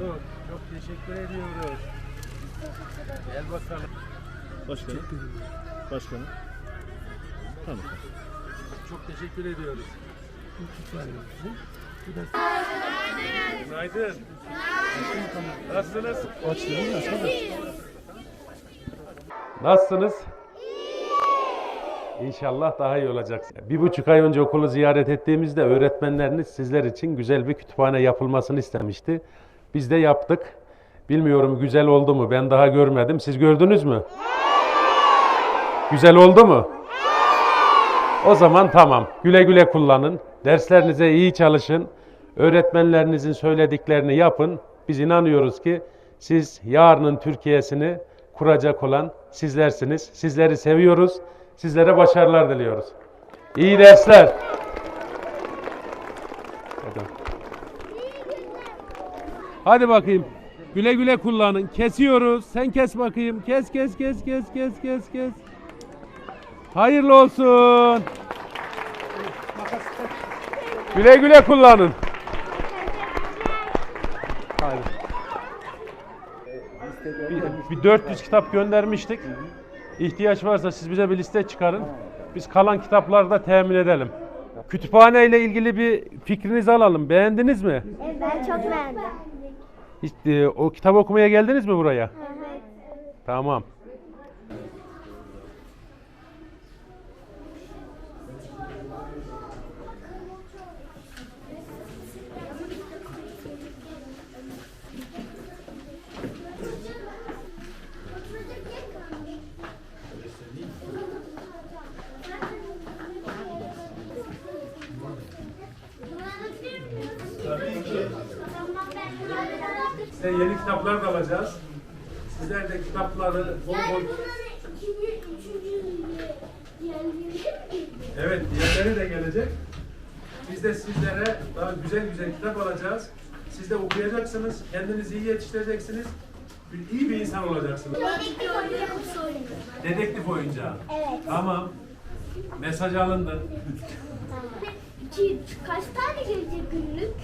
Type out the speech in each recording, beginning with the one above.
bulduk. Çok teşekkür ediyoruz. Gel bakalım. Başkanım. Başkanım. Tamam. Çok teşekkür ediyoruz. Günaydın. Nasılsınız? Nasılsınız? İnşallah daha iyi olacaksınız. Bir buçuk ay önce okulu ziyaret ettiğimizde öğretmenleriniz sizler için güzel bir kütüphane yapılmasını istemişti. Biz de yaptık. Bilmiyorum güzel oldu mu? Ben daha görmedim. Siz gördünüz mü? Güzel oldu mu? O zaman tamam. Güle güle kullanın. Derslerinize iyi çalışın. Öğretmenlerinizin söylediklerini yapın. Biz inanıyoruz ki siz yarının Türkiye'sini kuracak olan sizlersiniz. Sizleri seviyoruz. Sizlere başarılar diliyoruz. İyi dersler. Hadi. Hadi bakayım. Güle güle kullanın. Kesiyoruz. Sen kes bakayım. Kes kes kes kes kes kes kes. Hayırlı olsun. Güle güle kullanın. Hadi. Bir, bir 400 kitap göndermiştik. İhtiyaç varsa siz bize bir liste çıkarın. Biz kalan kitapları da temin edelim. Kütüphane ile ilgili bir fikrinizi alalım. Beğendiniz mi? Ben çok beğendim. Hiç, e, o kitap okumaya geldiniz mi buraya? Tamam. Size yeni kitaplar da alacağız. Sizler de kitapları bol bol... Evet, diğerleri de gelecek. Biz de sizlere daha güzel güzel kitap alacağız. Siz de okuyacaksınız, kendinizi iyi yetiştireceksiniz. Bir, iyi bir insan olacaksınız. Dedektif oyuncağı. Evet. Tamam. Mesaj alındı. Ki kaç tane gelecek günlük?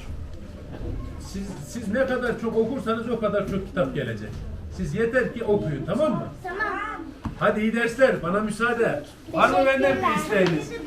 Siz, siz ne kadar çok okursanız o kadar çok kitap gelecek. Siz yeter ki okuyun, tamam mı? Tamam. Hadi iyi dersler, bana müsaade. Var mı benden bir isteğiniz? Ederim.